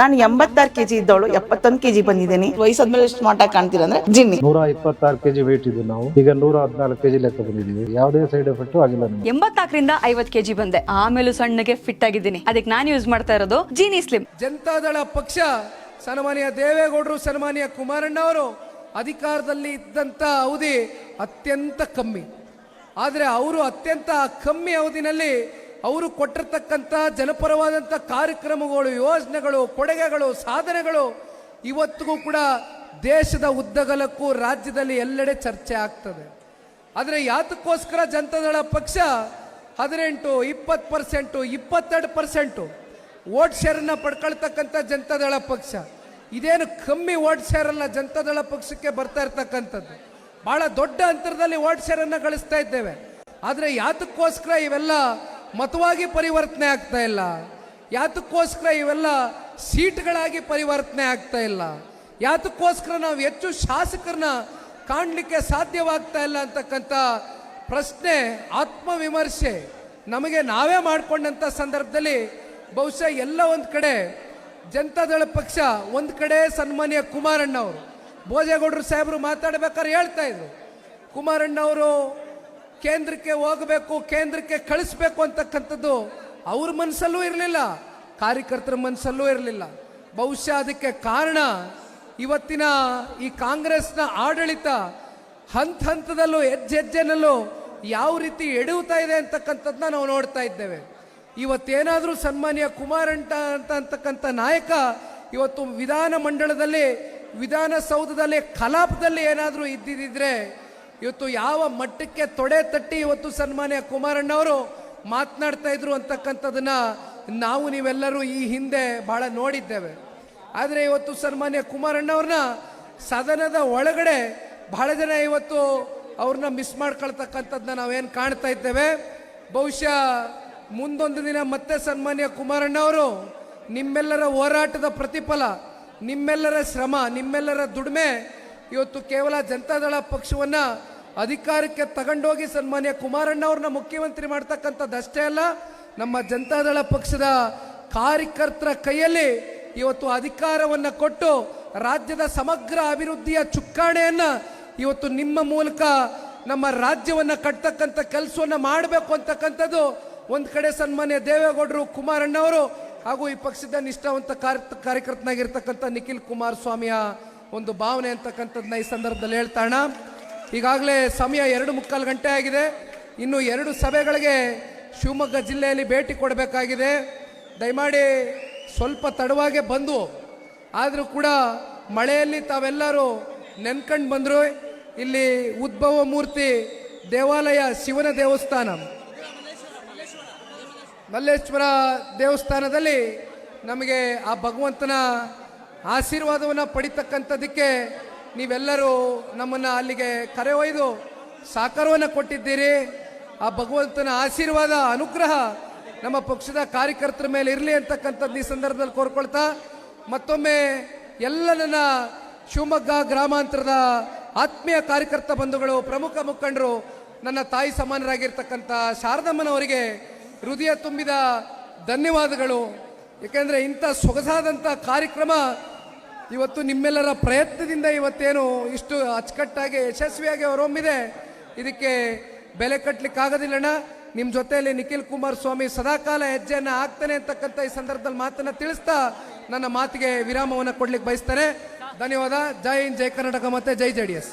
ನಾನು ಎಂಬತ್ತಾರು ಕೆಜಿ ಇದ್ದವಳು ಎಪ್ಪತ್ತೊಂದು ಕೆಜಿ ಬಂದಿದ್ದೀನಿ. ವಯಸ್ಸಾದ್ಮೇಲೆ ಸ್ಮಾರ್ಟ್ ಆಗಿ ಕಾಣ್ತೀರ ಅಂದ್ರೆ ಜಿನ್ನಿ. ನೂರ ಇಪ್ಪತ್ತಾರು ಕೆಜಿ ವೇಟ್ ಇದ್ದು ನಾವು. ಈಗ ನೂರ ಹದಿನಾಲ್ಕು ಕೆಜಿ ಲೆಕ್ಕ ಬಂದಿದ್ದೀವಿ. ಯಾವುದೇ ಸೈಡ್ ಎಫೆಕ್ಟ್ ಆಗಿಲ್ಲ ಎಂಬತ್ತಾಕರಿಂದ ಎಂಬತ್ನಾಲ್ಕರಿಂದ ಐವತ್ ಕೆಜಿ ಬಂದೆ. ಆಮೇಲೆ ಸಣ್ಣಗೆ ಫಿಟ್ ಆಗಿದ್ದೀನಿ. ಅದಕ್ಕೆ ನಾನು ಯೂಸ್ ಮಾಡ್ತಾ ಇರೋದು ಜೀನಿ ಸ್ಲಿಮ್ ಜನತಾದಳ ಪಕ್ಷ ಸನ್ಮಾನ್ಯ ದೇವೇಗೌಡರು ಸನ್ಮಾನ್ಯ ಕುಮಾರಣ್ಣ ಅವರು ಅಧಿಕಾರದಲ್ಲಿ ಇದ್ದಂಥ ಅವಧಿ ಅತ್ಯಂತ ಕಮ್ಮಿ. ಆದರೆ ಅವರು ಅತ್ಯಂತ ಕಮ್ಮಿ ಅವಧಿನಲ್ಲಿ ಅವರು ಕೊಟ್ಟಿರ್ತಕ್ಕಂಥ ಜನಪರವಾದಂಥ ಕಾರ್ಯಕ್ರಮಗಳು, ಯೋಜನೆಗಳು, ಕೊಡುಗೆಗಳು, ಸಾಧನೆಗಳು ಇವತ್ತಿಗೂ ಕೂಡ ದೇಶದ ಉದ್ದಗಲಕ್ಕೂ ರಾಜ್ಯದಲ್ಲಿ ಎಲ್ಲೆಡೆ ಚರ್ಚೆ ಆಗ್ತದೆ. ಆದರೆ ಯಾತಕ್ಕೋಸ್ಕರ ಜನತಾದಳ ಪಕ್ಷ ಹದಿನೆಂಟು, ಇಪ್ಪತ್ತು ಪರ್ಸೆಂಟು, ಇಪ್ಪತ್ತೆರಡು ಪರ್ಸೆಂಟು ವೋಟ್ ಶೇರನ್ನು ಪಡ್ಕೊಳ್ತಕ್ಕಂಥ ಜನತಾದಳ ಪಕ್ಷ. ಇದೇನು ಕಮ್ಮಿ ವೋಟ್ ಶೇರ್ ಅಲ್ಲ ಜನತಾದಳ ಪಕ್ಷಕ್ಕೆ ಬರ್ತಾ ಇರ್ತಕ್ಕಂಥದ್ದು. ಬಹಳ ದೊಡ್ಡ ಅಂತರದಲ್ಲಿ ವೋಟ್ ಶೇರನ್ನು ಗಳಿಸ್ತಾ ಇದ್ದೇವೆ. ಆದರೆ ಯಾತಕ್ಕೋಸ್ಕರ ಇವೆಲ್ಲ ಮತವಾಗಿ ಪರಿವರ್ತನೆ ಆಗ್ತಾ ಇಲ್ಲ. ಯಾತಕ್ಕೋಸ್ಕರ ಇವೆಲ್ಲ ಸೀಟ್ಗಳಾಗಿ ಪರಿವರ್ತನೆ ಆಗ್ತಾ ಇಲ್ಲ. ಯಾತಕ್ಕೋಸ್ಕರ ನಾವು ಹೆಚ್ಚು ಶಾಸಕರನ್ನ ಕಾಣಲಿಕ್ಕೆ ಸಾಧ್ಯವಾಗ್ತಾ ಇಲ್ಲ ಅಂತಕ್ಕಂಥ ಪ್ರಶ್ನೆ, ಆತ್ಮವಿಮರ್ಶೆ ನಮಗೆ ನಾವೇ ಮಾಡಿಕೊಂಡಂಥ ಸಂದರ್ಭದಲ್ಲಿ ಬಹುಶಃ ಎಲ್ಲ ಒಂದು ಕಡೆ ಜನತಾದಳ ಪಕ್ಷ, ಒಂದು ಕಡೆ ಸನ್ಮಾನ್ಯ ಕುಮಾರಣ್ಣವರು. ಭೋಜೇಗೌಡರು ಸಾಹೇಬರು ಮಾತಾಡ್ಬೇಕಾದ್ರೆ ಹೇಳ್ತಾ ಇದ್ರು. ಕುಮಾರಣ್ಣ ಅವರು ಕೇಂದ್ರಕ್ಕೆ ಹೋಗಬೇಕು, ಕೇಂದ್ರಕ್ಕೆ ಕಳಿಸ್ಬೇಕು ಅಂತಕ್ಕಂಥದ್ದು ಅವ್ರ ಮನಸ್ಸಲ್ಲೂ ಇರಲಿಲ್ಲ, ಕಾರ್ಯಕರ್ತರ ಮನಸ್ಸಲ್ಲೂ ಇರಲಿಲ್ಲ. ಬಹುಶಃ ಅದಕ್ಕೆ ಕಾರಣ ಇವತ್ತಿನ ಈ ಕಾಂಗ್ರೆಸ್ನ ಆಡಳಿತ ಹಂತ ಹಂತದಲ್ಲೂ, ಹೆಜ್ಜೆ ಹೆಜ್ಜೆನಲ್ಲೂ ಯಾವ ರೀತಿ ಎಡುತ್ತಾ ಇದೆ ಅಂತಕ್ಕಂಥದ್ದನ್ನ ನಾವು ನೋಡ್ತಾ ಇದ್ದೇವೆ. ಇವತ್ತೇನಾದರೂ ಸನ್ಮಾನ್ಯ ಕುಮಾರಂಟ ಅಂತ ಅಂತಕ್ಕಂಥ ನಾಯಕ ಇವತ್ತು ವಿಧಾನ ಮಂಡಳದಲ್ಲಿ ವಿಧಾನಸೌಧದಲ್ಲಿ, ಕಲಾಪದಲ್ಲಿ ಏನಾದರೂ ಇದ್ದಿದ್ದಿದ್ರೆ ಇವತ್ತು ಯಾವ ಮಟ್ಟಕ್ಕೆ ತೊಡೆ ತಟ್ಟಿ ಇವತ್ತು ಸನ್ಮಾನ್ಯ ಕುಮಾರಣ್ಣವರು ಮಾತನಾಡ್ತಾ ಇದ್ರು ಅಂತಕ್ಕಂಥದನ್ನ ನಾವು ನೀವೆಲ್ಲರೂ ಈ ಹಿಂದೆ ಬಹಳ ನೋಡಿದ್ದೇವೆ. ಆದರೆ ಇವತ್ತು ಸನ್ಮಾನ್ಯ ಕುಮಾರಣ್ಣವ್ರನ್ನ ಸದನದ ಒಳಗಡೆ ಬಹಳ ಜನ ಇವತ್ತು ಅವ್ರನ್ನ ಮಿಸ್ ಮಾಡ್ಕೊಳ್ತಕ್ಕಂಥದ್ದನ್ನ ನಾವೇನು ಕಾಣ್ತಾ ಇದ್ದೇವೆ. ಬಹುಶಃ ಮುಂದೊಂದು ದಿನ ಮತ್ತೆ ಸನ್ಮಾನ್ಯ ಕುಮಾರಣ್ಣವರು ನಿಮ್ಮೆಲ್ಲರ ಹೋರಾಟದ ಪ್ರತಿಫಲ, ನಿಮ್ಮೆಲ್ಲರ ಶ್ರಮ, ನಿಮ್ಮೆಲ್ಲರ ದುಡಿಮೆ ಇವತ್ತು ಕೇವಲ ಜನತಾದಳ ಪಕ್ಷವನ್ನ ಅಧಿಕಾರಕ್ಕೆ ತಗೊಂಡೋಗಿ ಸನ್ಮಾನ್ಯ ಕುಮಾರಣ್ಣ ಅವ್ರನ್ನ ಮುಖ್ಯಮಂತ್ರಿ ಮಾಡ್ತಕ್ಕಂಥದ್ದಷ್ಟೇ ಅಲ್ಲ, ನಮ್ಮ ಜನತಾದಳ ಪಕ್ಷದ ಕಾರ್ಯಕರ್ತರ ಕೈಯಲ್ಲಿ ಇವತ್ತು ಅಧಿಕಾರವನ್ನು ಕೊಟ್ಟು ರಾಜ್ಯದ ಸಮಗ್ರ ಅಭಿವೃದ್ಧಿಯ ಚುಕ್ಕಾಣೆಯನ್ನು ಇವತ್ತು ನಿಮ್ಮ ಮೂಲಕ ನಮ್ಮ ರಾಜ್ಯವನ್ನ ಕಟ್ತಕ್ಕಂಥ ಕೆಲಸವನ್ನು ಮಾಡಬೇಕು ಅಂತಕ್ಕಂಥದ್ದು ಒಂದು ಕಡೆ ಸನ್ಮಾನ್ಯ ದೇವೇಗೌಡರು ಕುಮಾರಣ್ಣವರು ಹಾಗೂ ಈ ಪಕ್ಷದ ನಿಷ್ಠಾವಂತ ಕಾರ್ಯ ಕಾರ್ಯಕರ್ತನಾಗಿರ್ತಕ್ಕಂಥ ನಿಖಿಲ್ ಕುಮಾರಸ್ವಾಮಿಯ ಒಂದು ಭಾವನೆ ಅಂತಕ್ಕಂಥದ್ದನ್ನ ಈ ಸಂದರ್ಭದಲ್ಲಿ ಹೇಳ್ತಾಣ. ಈಗಾಗಲೇ ಸಮಯ ಎರಡು ಮುಕ್ಕಾಲು ಗಂಟೆ ಆಗಿದೆ. ಇನ್ನು ಎರಡು ಸಭೆಗಳಿಗೆ ಶಿವಮೊಗ್ಗ ಜಿಲ್ಲೆಯಲ್ಲಿ ಭೇಟಿ ಕೊಡಬೇಕಾಗಿದೆ. ದಯಮಾಡಿ ಸ್ವಲ್ಪ ತಡವಾಗೆ ಬಂದು, ಆದರೂ ಕೂಡ ಮಳೆಯಲ್ಲಿ ತಾವೆಲ್ಲರೂ ನೆನ್ಕಂಡು ಬಂದರು. ಇಲ್ಲಿ ಉದ್ಭವ ಮೂರ್ತಿ ದೇವಾಲಯ ಶಿವನ ದೇವಸ್ಥಾನ. ಮಲ್ಲೇಶ್ವರ ದೇವಸ್ಥಾನದಲ್ಲಿ ನಮಗೆ ಆ ಭಗವಂತನ ಆಶೀರ್ವಾದವನ್ನು ಪಡಿತಕ್ಕಂಥದ್ದಕ್ಕೆ ನೀವೆಲ್ಲರೂ ನಮ್ಮನ್ನು ಅಲ್ಲಿಗೆ ಕರೆ ಒಯ್ದು ಸಾಕಾರವನ್ನು ಕೊಟ್ಟಿದ್ದೀರಿ. ಆ ಭಗವಂತನ ಆಶೀರ್ವಾದ, ಅನುಗ್ರಹ ನಮ್ಮ ಪಕ್ಷದ ಕಾರ್ಯಕರ್ತರ ಮೇಲೆ ಇರಲಿ ಅಂತಕ್ಕಂಥದ್ದು ಈ ಸಂದರ್ಭದಲ್ಲಿ ಕೋರ್ಕೊಳ್ತಾ, ಮತ್ತೊಮ್ಮೆ ಎಲ್ಲ ನನ್ನ ಶಿವಮೊಗ್ಗ ಗ್ರಾಮಾಂತರದ ಆತ್ಮೀಯ ಕಾರ್ಯಕರ್ತ ಬಂಧುಗಳು, ಪ್ರಮುಖ ಮುಖಂಡರು, ನನ್ನ ತಾಯಿ ಸಮಾನರಾಗಿರ್ತಕ್ಕಂಥ ಶಾರದಮ್ಮನವರಿಗೆ ಹೃದಯ ತುಂಬಿದ ಧನ್ಯವಾದಗಳು. ಏಕೆಂದರೆ ಇಂಥ ಸೊಗಸಾದಂಥ ಕಾರ್ಯಕ್ರಮ ಇವತ್ತು ನಿಮ್ಮೆಲ್ಲರ ಪ್ರಯತ್ನದಿಂದ ಇವತ್ತೇನು ಇಷ್ಟು ಅಚ್ಚುಕಟ್ಟಾಗಿ ಯಶಸ್ವಿಯಾಗಿ ಹೊರಹೊಮ್ಮಿದೆ. ಇದಕ್ಕೆ ಬೆಲೆ ಕಟ್ಟಲಿಕ್ಕಾಗೋದಿಲ್ಲಣ್ಣ ನಿಮ್ಮ ಜೊತೆಯಲ್ಲಿ ನಿಖಿಲ್ ಕುಮಾರಸ್ವಾಮಿ ಸದಾಕಾಲ ಹೆಜ್ಜೆಯನ್ನು ಆಗ್ತಾನೆ ಅಂತಕ್ಕಂಥ ಈ ಸಂದರ್ಭದಲ್ಲಿ ಮಾತನ್ನು ತಿಳಿಸ್ತಾ ನನ್ನ ಮಾತಿಗೆ ವಿರಾಮವನ್ನು ಕೊಡ್ಲಿಕ್ಕೆ ಬಯಸ್ತಾರೆ ಧನ್ಯವಾದ. ಜೈ ಹಿಂದ್, ಜೈ ಕರ್ನಾಟಕ ಮತ್ತೆ ಜೈ ಜೆ ಡಿ ಎಸ್.